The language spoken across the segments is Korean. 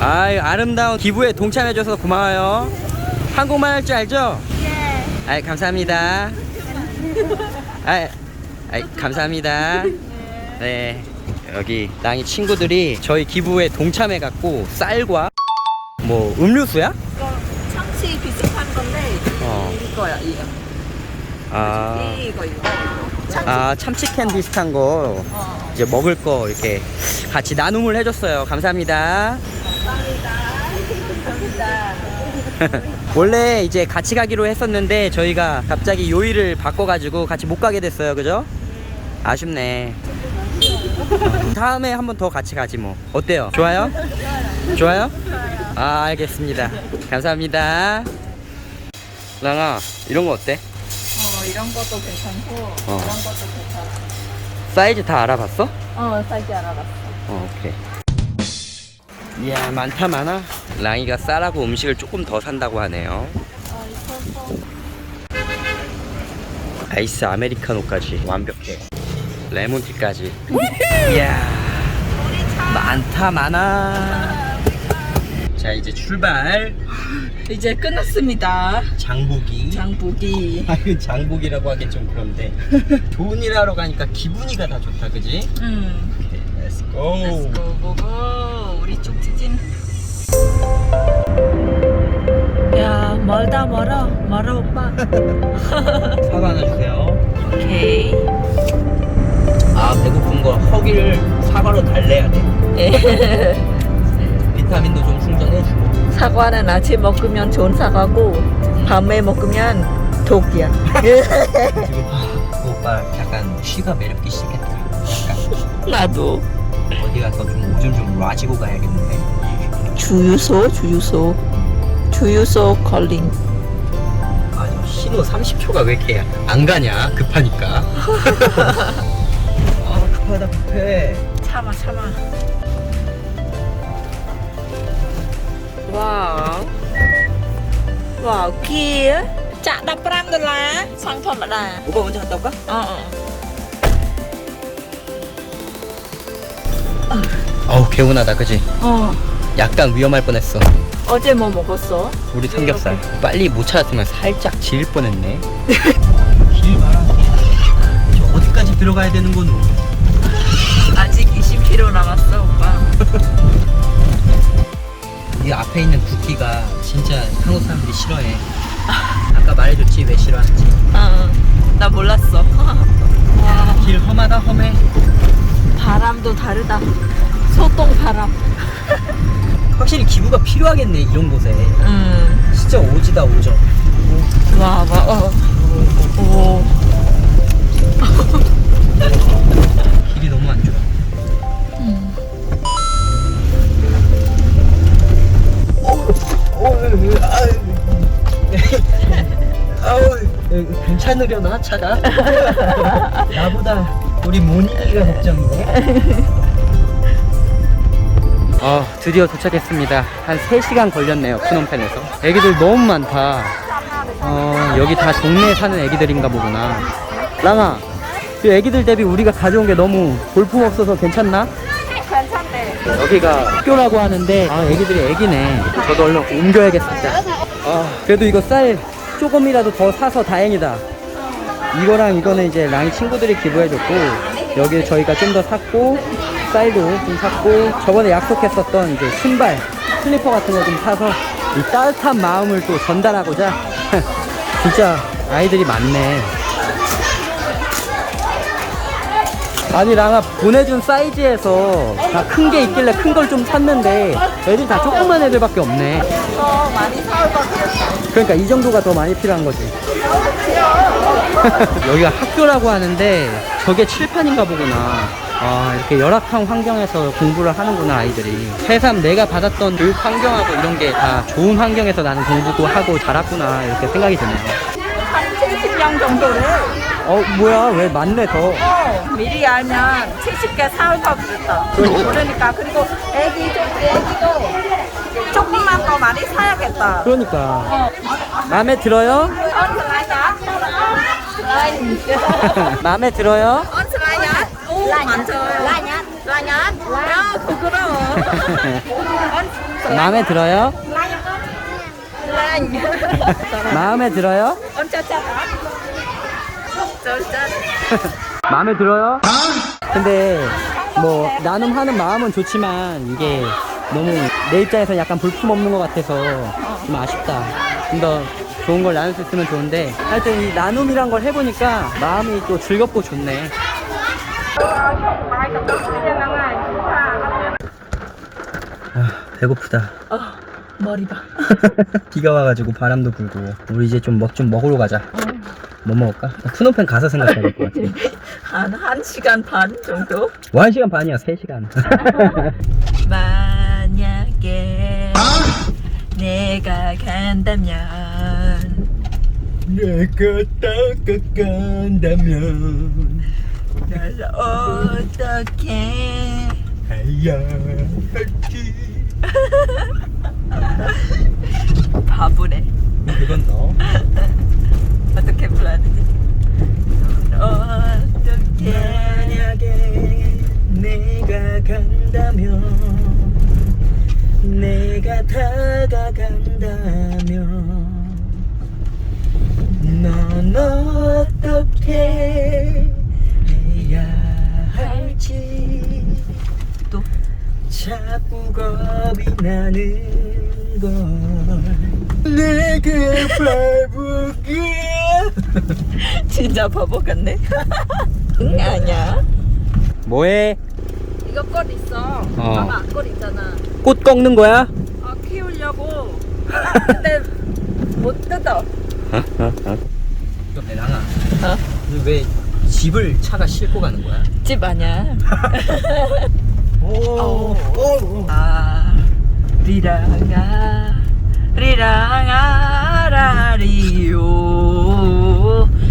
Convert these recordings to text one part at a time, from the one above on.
아유 아름다운 기부에 동참해줘서 고마워요. 한국말 할 줄 알죠? 예. 아이 감사합니다. 아이, 아이 감사합니다. 네 여기 랑이 친구들이 저희 기부에 동참해갖고 쌀과 뭐 음료수야? 이거 참치 비슷한 건데 어. 이거야 이거. 아, 이거 이거. 참치. 아 참치캔 비슷한 거 어. 이제 먹을 거 이렇게 같이 나눔을 해줬어요. 감사합니다. 감사합니다. 감사합니다. 원래 이제 같이 가기로 했었는데 저희가 갑자기 요일을 바꿔가지고 같이 못 가게 됐어요. 그죠? 아쉽네. 다음에 한 번 더 같이 가지 뭐. 어때요? 좋아요? 좋아요? 아, 알겠습니다. 감사합니다. 랑아, 이런 거 어때? 어 이런 것도 괜찮고 어. 이런 것도 괜찮아. 사이즈 다 알아봤어? 어 사이즈 알아봤어. 어, 오케이. 이야, 많다, 많아. 랑이가 쌀하고 음식을 조금 더 산다고 하네요. 아이스 아메리카노까지 완벽해. 레몬티까지. 이야, 많다, 많아. 자, 이제 출발. 이제 끝났습니다. 장보기. 장보기. 아, 이거 장보기라고 하긴 좀 그런데. 좋은 일 하러 가니까 기분이가 다 좋다, 그지? 음. 오케이, let's go. Let's go 고고. 우리 쪽 지진. 야 멀다 멀어 멀어 오빠. 사과 하나 주세요. 오케이. 아, 배고픈 거 허기를 사과로 달래야 돼. 비타민도 좀 충전해주고. 사과는 아침 먹으면 좋은 사과고 밤에 먹으면 독이야. 지금 그 오빠 약간 쉬가 매력기 시작했다. 약간 나도. 어디 가서 좀 오줌 좀 놔지고 가야겠는데. 주유소 주유소 주유소 컬링. 신호 30초가 왜 이렇게 안 가냐? 급하니까. 아 급하다 급해. 참아 참아. 와우. 와우 kia. Chạ 15 đô la Xăng thơm đà 오빠 먼저 갔다 올까? Ờ ờ 어우 개운하다 그지? Ờ 약간 위험할 뻔했어. 어제 뭐 먹었어? 우리 삼겹살. 빨리 못 찾았으면 살짝 질 뻔했네. 길 봐라. 저 어디까지 들어가야 되는 거노? 아직 20km 남았어 오빠 이 앞에 있는 국기가 진짜 한국 사람들이 싫어해. 아까 말해줬지 왜 싫어하는지. 어, 나 몰랐어 와 길 험하다 험해. 바람도 다르다 소똥 바람 확실히 기부가 필요하겠네 이런 곳에. 음 진짜 오지다 오죠. 와, 와, 어. 오. 길이 너무 안 좋아. 아우, 괜찮으려나 차가? 나보다 우리 모니기가 걱정이네. 아, 드디어 도착했습니다. 한 3시간 걸렸네요, 프놈펜에서. 애기들 너무 많다. 어, 여기 다 동네에 사는 애기들인가 보구나. 랑아, 이 애기들 대비 우리가 가져온 게 너무 볼품 없어서 괜찮나? 괜찮네. 여기가 학교라고 하는데 아 애기들이 애기네 저도 얼른 옮겨야겠습니다 아 그래도 이거 쌀 조금이라도 더 사서 다행이다 이거랑 이거는 이제 랑이 친구들이 기부해줬고 여기 저희가 좀 더 샀고 쌀도 좀 샀고 저번에 약속했었던 이제 신발 슬리퍼 같은 거 좀 사서 이 따뜻한 마음을 또 전달하고자 진짜 아이들이 많네 아니 랑아 보내준 사이즈에서 다 큰 게 있길래 큰 걸 좀 샀는데 애들이 다 조그만 애들밖에 없네 더 많이. 그러니까 이 정도가 더 많이 필요한 거지 여기가 학교라고 하는데 저게 칠판인가 보구나 아 이렇게 열악한 환경에서 공부를 하는구나 아이들이 새삼 내가 받았던 교육 환경하고 이런 게 다 좋은 환경에서 나는 공부도 하고 자랐구나 이렇게 생각이 드네요 한 70명 정도를 어 뭐야 왜 많네 더 어, 미리 알면 70개 사올 걸 그랬다. 그러니까 그리고 애기 좀 애기도 조금만 더 많이 사야겠다. 그러니까 어. 마음에 들어요? 언 슬라이냐? 마음에 들어요? 슬라이냐? 야, 부끄러워. 언 마음에 들어요? 마음에 들어요? 마음에 들어요? 근데 뭐 나눔하는 마음은 좋지만 이게 너무 내 입장에서 약간 볼품 없는 것 같아서 좀 아쉽다. 좀더 좋은 걸 나눌 수 있으면 좋은데 하여튼 이 나눔이란 걸 해보니까 마음이 또 즐겁고 좋네. 아, 배고프다. 머리 봐. 비가 와가지고 바람도 불고 우리 이제 좀 먹 좀 먹으러 가자. 뭐 먹을까? 푸놈펜 가서 생각해야 될 것 같아. 한, 한 시간 반 정도? 뭐한 시간 반이야, 세 시간. 만약에 내가 간다면 내가 따라간다면 날 어떻게 해야 할지. 바보네 그건 너. 어떻게 불러야 되지? 어떻게 만약에 내가 간다면 내가 다가간다면 넌 어떻게 해야 할지. 또? 자꾸 겁이 나는 걸. 내가 바보야 진짜 바보 같네. 응 아니야. 뭐해? 이거 꽃 있어. 어. 봐봐 꽃 있잖아. 꽃 꺾는 거야? 아 키우려고. 근데 못 뜯어 랑아. 어? 왜 집을 차가 싣고 가는 거야? 집 아니야. 오, 아 리랑아 리랑아 라리오.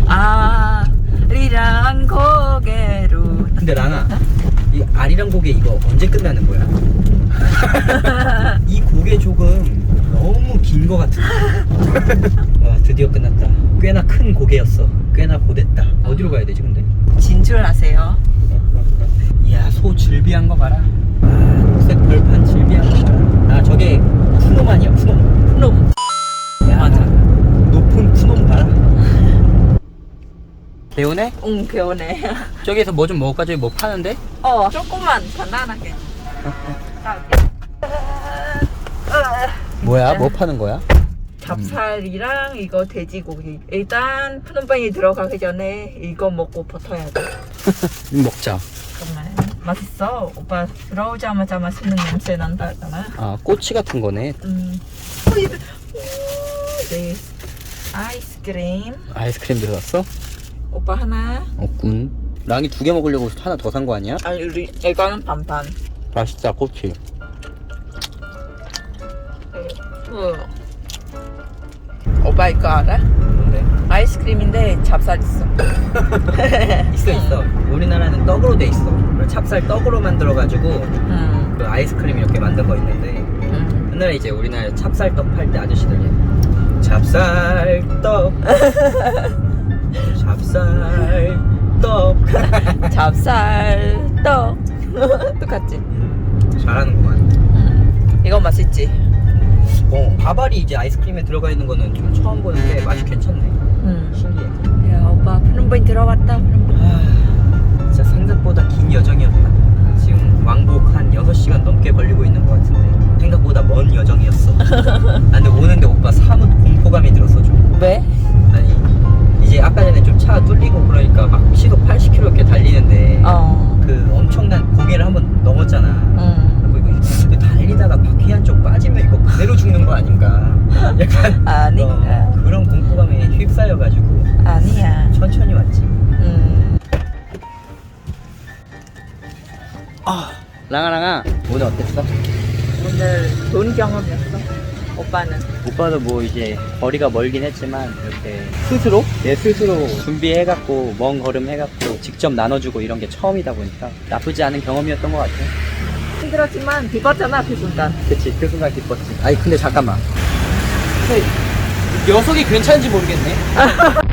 아 리랑 고개로. 근데 랑아 이 아리랑 고개 이거 언제 끝나는 거야? 이 고개 조금 너무 긴 거 같은데. 와 드디어 끝났다 꽤나 큰 고개였어 꽤나 고됐다 어디로 가야 되지 근데? 진출하세요 이야 소 즐비한 거 봐라 아 녹색 벌판 즐비한 거 봐라 아 저게 푸놈 아니야 푸놈 놈 야, 맞아. 높은 푸놈 봐라 개운해? 응 개운해 저기에서 뭐 좀 먹을까? 저기 뭐 파는데? 어 조금만 간단하게 뭐야? 뭐 파는 거야? 잡살이랑 이거 돼지고기 일단 푸른빵이 들어가기 전에 이거 먹고 버텨야 돼. 먹자. 정말 맛있어. 오빠 들어오자마자 맛있는 냄새 난다 했잖아. 아 꼬치 같은 거네. 음. 오, 이거- 오, 네. 아이스크림. 아이스크림 들어갔어? 오빠 하나. 없군. 랑이 두 개 먹으려고 하나 더 산 거 아니야? 아 우리 이거는 반반. 맛있다 꼬치. 어. 오빠 이거 알아? 뭔데? 아이스크림인데 잡살 있어 있어 있어 우리나라는 떡으로 돼 있어 찹쌀 떡으로 만들어 가지고 음, 그 아이스크림 이렇게 만든 거 있는데 음. 옛날에 이제 우리나라 찹쌀떡 팔 때 아저씨들이 찹쌀떡 찹쌀떡 잡살 떡 똑같지? 잘하는구만 음. 이거 맛있지? 어 밥알이 이제 아이스크림에 들어가 있는 거는 좀 처음 보는데 맛이 괜찮네 음. 신기해 야 오빠 푸른보이 들어왔다 푸른보이 아, 진짜 생각보다 긴 여정이었다. 지금 왕복 한 6시간 넘게 걸리고 있는 것 같은데 생각보다 먼 여정이었어. 아, 근데 오는데 오빠 사뭇 공포감이 들었어 좀. 왜? 아니 이제 아까 전에 좀 차가 뚫리고 그러니까 막 시속 80km 이렇게 달리는데 어 그 엄청난 고개를 한번 넘었잖아. 음. 그리고 이거 달리다가 바퀴 한쪽 빠지면 이거 그대로 죽는 거 아닌가. 약간 아니 어, 그런 공포감에 휩싸여가지고 아니야 천천히 왔지. 음. 아, 랑아랑아 오늘 어땠어? 오늘 좋은 경험이었어 오빠는 오빠도 뭐 이제 거리가 멀긴 했지만 이렇게 스스로 내 스스로 준비해갖고 먼 걸음 해갖고 직접 나눠주고 이런 게 처음이다 보니까 나쁘지 않은 경험이었던 것 같아. 힘들었지만 기뻤잖아 그 순간 그치 그 순간 기뻤지. 아니 근데 잠깐만. 근데 녀석이 괜찮은지 모르겠네.